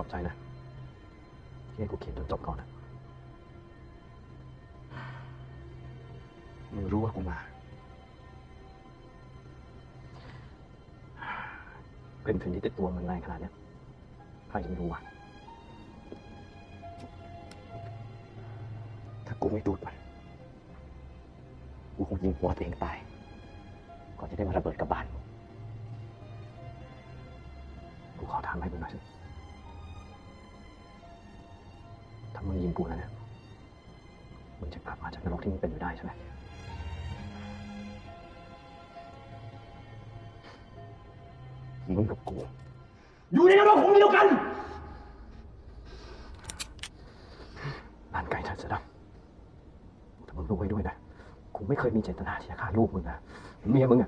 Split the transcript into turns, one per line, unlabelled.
ขอบใจนะที่ให้กูเขียนจนจบก่อนนะมึงรู้ว่ากูมา เป็นถึงที่ติดตัวมันแรงขนาดเนี้ยใครจะไม่รู้วะถ้ากูไม่ดูดมันกูคงยิงหัวตัวเองตาย ก่อนจะได้มาระเบิดกับบ้านกูขอถามให้มึงหน่อยสิ ถ้ามึงยิงกูแล้วเนี่ยมึงจะกลับมาจากนรกที่มึงเป็นอยู่ได้ใช่ไหมมึงกับกู อยู่ในนรกของเดียวกันนั่นไก่ฉันเสยดำแต่มึงรู้ไว้ด้วยนะ กูไม่เคยมีเจตนาที่จะฆ่าลูกมึงนะเมียมึงอะ